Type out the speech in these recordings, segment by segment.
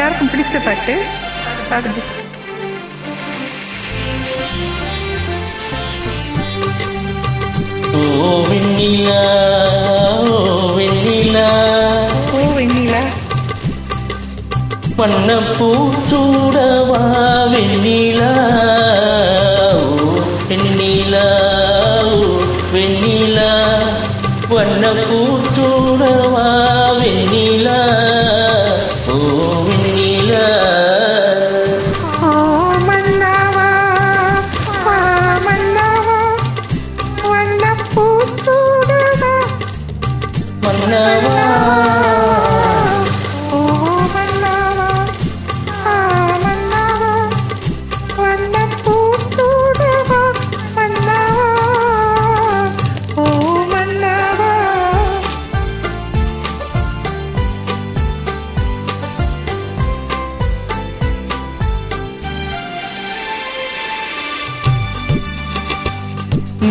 பிடிச்ச பாட்டு. பாடுது ஓ வெண்ணிலா ஓ வெண்ணிலா. ஓ வெண்ணிலா. வண்ண பூச்சூடவா வெண்ணிலா. ஓ வெண்ணிலா ஓ வெண்ணிலா. பூச்சூடவா வெண்ணிலா.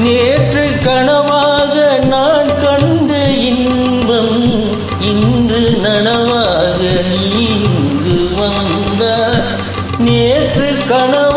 நேற்று கனவாக நான் கண்ட நேற்று கனவாக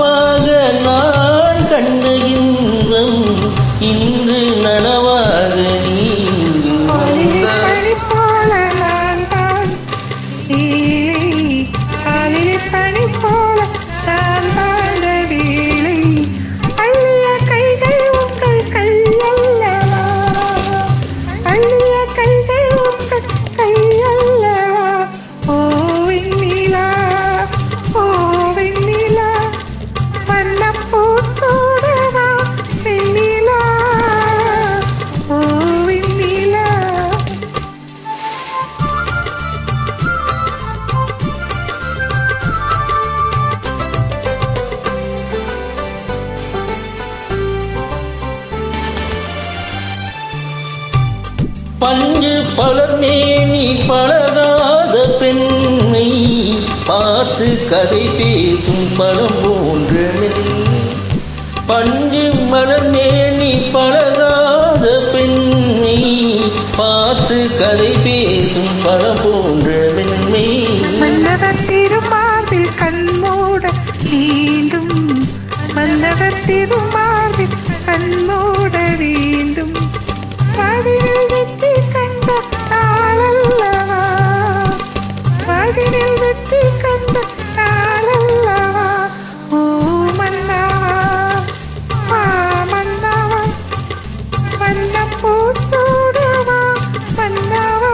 பஞ்சு பலர்மேனி பழகாத பெண்ணை பார்த்து கதை பேசும் பழம் போன்றவன் பஞ்சு மலர்மேனி பழகாத பெண்ணை பார்த்து கதை பேசும் பழம் போன்றவன்மை மன்னவர் திருமார்பில் கண்மூட வேண்டும். மன்னவர் திருமார்பில் கண்மூட வேண்டும். பதினில் வெற்றி கண்ட நாளல்லவா பதினில் வெற்றி கண்ட நாளல்லவா ஓ மன்னாவா ஆ மன்னாவா வண்ண பூசோடவா மன்னாவா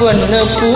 வண்ண பூ.